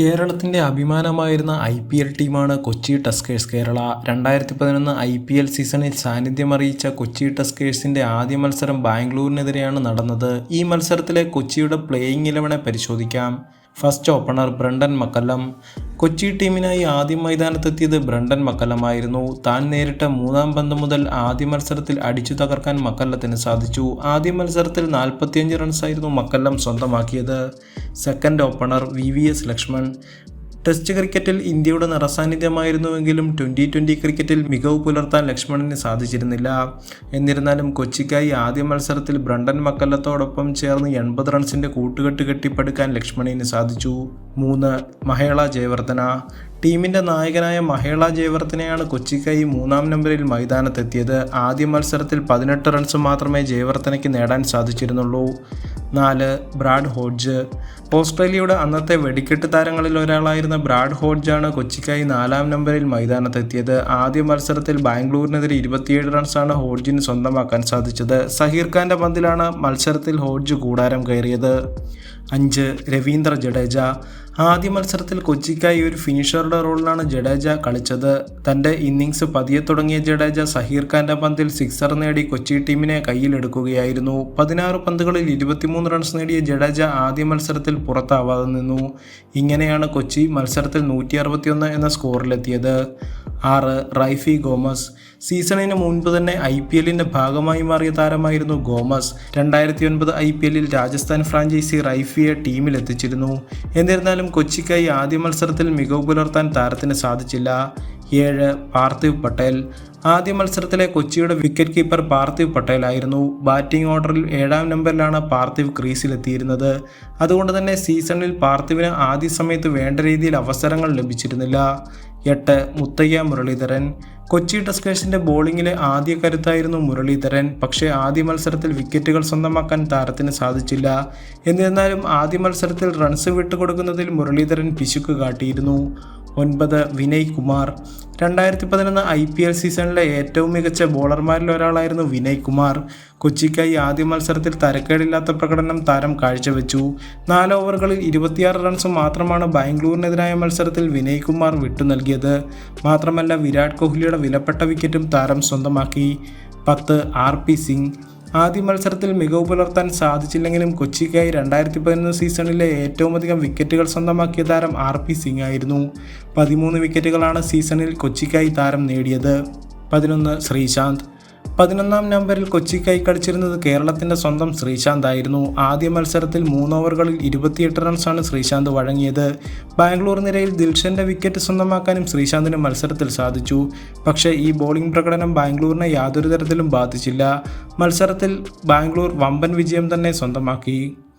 കേരളത്തിന്റെ അഭിമാനമായിരുന്ന I P L ടീമാണ് Kochi Tuskers Kerala. രണ്ടായിരത്തി പതിനൊന്ന് ഐ പി എൽ സീസണിൽ സാന്നിധ്യമറിയിച്ച കൊച്ചി ടസ്കേഴ്സിന്റെ ആദ്യ മത്സരം ബാംഗ്ലൂരിനെതിരെയാണ് നടന്നത്. ഈ മത്സരത്തിലെ കൊച്ചിയുടെ പ്ലേയിങ് ഇലവനെ പരിശോധിക്കാം. First opener Brendon McCullum. Kochi ടീമിനായി ആദ്യം മൈതാനത്തെത്തിയത് ബ്രണ്ടൻ മക്കല്ലമായിരുന്നു. താൻ നേരിട്ട മൂന്നാം പന്ത് മുതൽ ആദ്യ മത്സരത്തിൽ അടിച്ചു തകർക്കാൻ മക്കല്ലത്തിന് സാധിച്ചു. ആദ്യ മത്സരത്തിൽ നാൽപ്പത്തിയഞ്ച് റൺസായിരുന്നു മക്കല്ലം സ്വന്തമാക്കിയത്. Second opener V V S Laxman. Test ക്രിക്കറ്റിൽ ഇന്ത്യയുടെ നിറസാന്നിധ്യമായിരുന്നുവെങ്കിലും ട്വന്റി ട്വന്റി ക്രിക്കറ്റിൽ മികവ് പുലർത്താൻ ലക്ഷ്മണന് സാധിച്ചിരുന്നില്ല. എന്നിരുന്നാലും കൊച്ചിക്കായി ആദ്യ മത്സരത്തിൽ ബ്രണ്ടൻ മക്കല്ലത്തോടൊപ്പം ചേർന്ന് എൺപത് റൺസിന്റെ കൂട്ടുകെട്ട് കെട്ടിപ്പടുക്കാൻ ലക്ഷ്മണിന് സാധിച്ചു. മൂന്ന് മഹേള ജയവർദ്ധന. ടീമിന്റെ നായകനായ മഹേള ജയവർത്തനെയാണ് കൊച്ചിക്കായി മൂന്നാം നമ്പറിൽ മൈതാനത്തെത്തിയത്. ആദ്യ മത്സരത്തിൽ പതിനെട്ട് റൺസ് മാത്രമേ ജയവർദ്ധനയ്ക്ക് നേടാൻ സാധിച്ചിരുന്നുള്ളൂ. നാല് ബ്രാഡ് ഹോഡ്ജ്. ഓസ്ട്രേലിയയുടെ അന്നത്തെ വെടിക്കെട്ട് താരങ്ങളിൽ ഒരാളായിരുന്ന ബ്രാഡ് ഹോഡ്ജാണ് കൊച്ചിക്കായി നാലാം നമ്പറിൽ മൈതാനത്തെത്തിയത്. ആദ്യ മത്സരത്തിൽ ബാംഗ്ലൂരിനെതിരെ ഇരുപത്തിയേഴ് റൺസാണ് ഹോഡ്ജിന് സ്വന്തമാക്കാൻ സാധിച്ചത്. സഹീർ ഖാന്റെ പന്തിലാണ് മത്സരത്തിൽ ഹോഡ്ജ് കൂടാരം കയറിയത്. അഞ്ച് രവീന്ദ്ര ജഡേജ. ആദ്യ മത്സരത്തിൽ കൊച്ചിക്കായി ഒരു ഫിനിഷറുടെ റോളിലാണ് ജഡേജ കളിച്ചത്. തന്റെ ഇന്നിങ്സ് പതിയെ തുടങ്ങിയ ജഡേജ സഹീർ ഖാന്റെ പന്തിൽ സിക്സർ നേടി കൊച്ചി ടീമിനെ കയ്യിലെടുക്കുകയായിരുന്നു. പതിനാറ് പന്തുകളിൽ ഇരുപത്തിമൂന്ന് റൺസ് നേടിയ ജഡേജ ആദ്യ മത്സരത്തിൽ പുറത്താവാതെ നിന്നു. ഇങ്ങനെയാണ് കൊച്ചി മത്സരത്തിൽ നൂറ്റി അറുപത്തിയൊന്ന് എന്ന സ്കോറിലെത്തിയത്. ആറ് റൈഫി ഗോമസ്. സീസണിന് മുൻപ് തന്നെ ഐ പി എല്ലിന്റെ ഭാഗമായി മാറിയ താരമായിരുന്നു ഗോമസ്. രണ്ടായിരത്തി ഒൻപത് ഐ പി എല്ലിൽ രാജസ്ഥാൻ ഫ്രാഞ്ചൈസി റൈഫിയെ ടീമിലെത്തിച്ചിരുന്നു. എന്നിരുന്നാലും കൊച്ചിക്കായി ആദ്യ മത്സരത്തിൽ മികവ് പുലർത്താൻ താരത്തിന് സാധിച്ചില്ല. ഏഴ് പാർത്ഥിവ് പട്ടേൽ. ആദ്യ മത്സരത്തിലെ കൊച്ചിയുടെ വിക്കറ്റ് കീപ്പർ പാർത്ഥിവ് പട്ടേലായിരുന്നു ബാറ്റിംഗ് ഓർഡറിൽ ഏഴാം നമ്പറിലാണ് പാർത്ഥിവ് ക്രീസിലെത്തിയിരുന്നത്. അതുകൊണ്ട് തന്നെ സീസണിൽ പാർത്ഥിവിന് ആദ്യ സമയത്ത് വേണ്ട രീതിയിൽ അവസരങ്ങൾ ലഭിച്ചിരുന്നില്ല. എട്ട് മുത്തയ്യ മുരളീധരൻ. കൊച്ചി ടസ്കേഴ്സിന്റെ ബോളിംഗിലെ ആദ്യ കരുത്തായിരുന്നു മുരളീധരൻ. പക്ഷേ ആദ്യ മത്സരത്തിൽ വിക്കറ്റുകൾ സ്വന്തമാക്കാൻ താരത്തിന് സാധിച്ചില്ല. എന്നിരുന്നാലും ആദ്യ മത്സരത്തിൽ റൺസ് വിട്ടുകൊടുക്കുന്നതിൽ മുരളീധരൻ പിശുക്ക് കാട്ടിയിരുന്നു. ഒൻപത് വിനയ് കുമാർ. രണ്ടായിരത്തി പതിനൊന്ന് ഐ പി എൽ സീസണിലെ ഏറ്റവും മികച്ച ബോളർമാരിൽ ഒരാളായിരുന്നു വിനയ് കുമാർ. കൊച്ചിക്കായി ആദ്യ മത്സരത്തിൽ തരക്കേടില്ലാത്ത പ്രകടനം താരം കാഴ്ചവെച്ചു. നാല് ഓവറുകളിൽ ഇരുപത്തിയാറ് റൺസ് മാത്രമാണ് ബാംഗ്ലൂരിനെതിരായ മത്സരത്തിൽ വിനയ് കുമാർ വിട്ടു നൽകിയത്. മാത്രമല്ല വിരാട് കോഹ്ലിയുടെ വിലപ്പെട്ട വിക്കറ്റും താരം സ്വന്തമാക്കി. പത്ത് ആർ പി സിംഗ്. ആദ്യ മത്സരത്തിൽ മികവ് പുലർത്താൻ സാധിച്ചില്ലെങ്കിലും കൊച്ചിക്കായി രണ്ടായിരത്തി പതിനൊന്ന് സീസണിലെ ഏറ്റവും അധികം വിക്കറ്റുകൾ സ്വന്തമാക്കിയ താരം ആർ പി സിംഗ് ആയിരുന്നു. പതിമൂന്ന് വിക്കറ്റുകളാണ് സീസണിൽ കൊച്ചിക്കായി താരം നേടിയത്. പതിനൊന്ന് ശ്രീശാന്ത്. പതിനൊന്നാം നമ്പറിൽ കൊച്ചി കളിച്ചിരുന്നത് കേരളത്തിന്റെ സ്വന്തം ശ്രീശാന്ത് ആയിരുന്നു. ആദ്യ മത്സരത്തിൽ മൂന്ന് ഓവറുകളിൽ ഇരുപത്തിയെട്ട് റൺസാണ് ശ്രീശാന്ത് വഴങ്ങിയത്. ബാംഗ്ലൂർ നിരയിൽ ദിൽഷന്റെ വിക്കറ്റ് സ്വന്തമാക്കാനും ശ്രീശാന്തിന് മത്സരത്തിൽ സാധിച്ചു. പക്ഷേ ഈ ബോളിംഗ് പ്രകടനം ബാംഗ്ലൂരിനെ യാതൊരു തരത്തിലും ബാധിച്ചില്ല. മത്സരത്തിൽ ബാംഗ്ലൂർ വമ്പൻ വിജയം തന്നെ സ്വന്തമാക്കി.